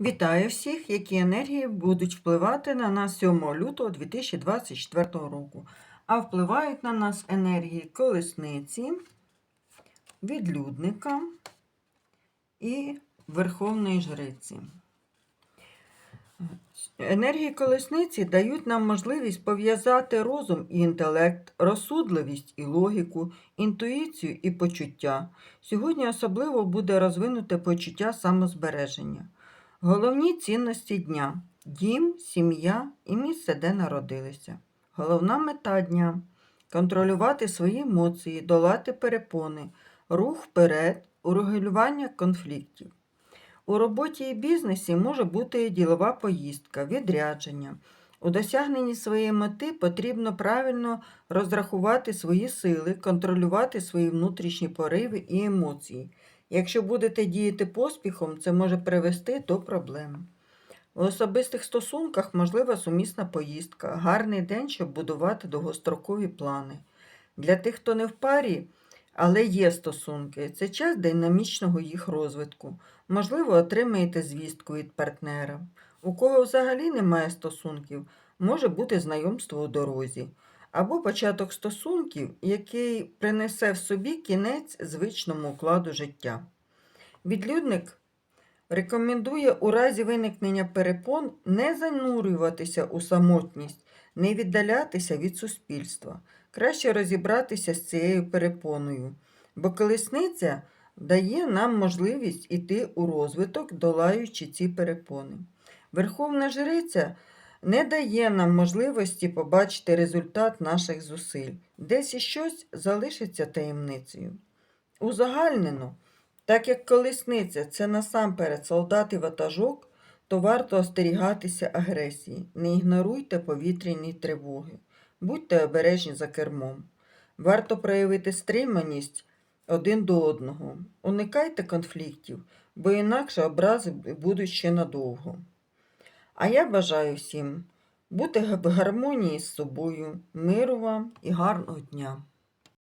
Вітаю всіх, які енергії будуть впливати на нас 7 лютого 2024 року. А впливають на нас енергії колесниці, відлюдника і Верховної Жриці. Енергії колесниці дають нам можливість пов'язати розум і інтелект, розсудливість і логіку, інтуїцію і почуття. Сьогодні особливо буде розвинуте почуття самозбереження. Головні цінності дня дім, сім'я і місце, де народилися. Головна мета дня контролювати свої емоції, долати перепони, рух вперед, урегулювання конфліктів. У роботі і бізнесі може бути ділова поїздка, відрядження. У досягненні своєї мети потрібно правильно розрахувати свої сили, контролювати свої внутрішні пориви і емоції. Якщо будете діяти поспіхом, це може привести до проблем. У особистих стосунках можлива сумісна поїздка, гарний день, щоб будувати довгострокові плани. Для тих, хто не в парі, але є стосунки, це час динамічного їх розвитку. Можливо, отримаєте звістку від партнера. У кого взагалі немає стосунків, може бути знайомство у дорозі, або початок стосунків, який принесе в собі кінець звичному укладу життя. Відлюдник рекомендує у разі виникнення перепон не занурюватися у самотність, не віддалятися від суспільства. Краще розібратися з цією перепоною, бо колесниця дає нам можливість іти у розвиток, долаючи ці перепони. Верховна Жриця не дає нам можливості побачити результат наших зусиль, десь і щось залишиться таємницею. Узагальнено, так як колесниця це насамперед солдат і ватажок, то варто остерігатися агресії, не ігноруйте повітряні тривоги, будьте обережні за кермом. Варто проявити стриманість один до одного. Уникайте конфліктів, бо інакше образи будуть ще надовго. А я бажаю всім бути в гармонії з собою, миру вам і гарного дня!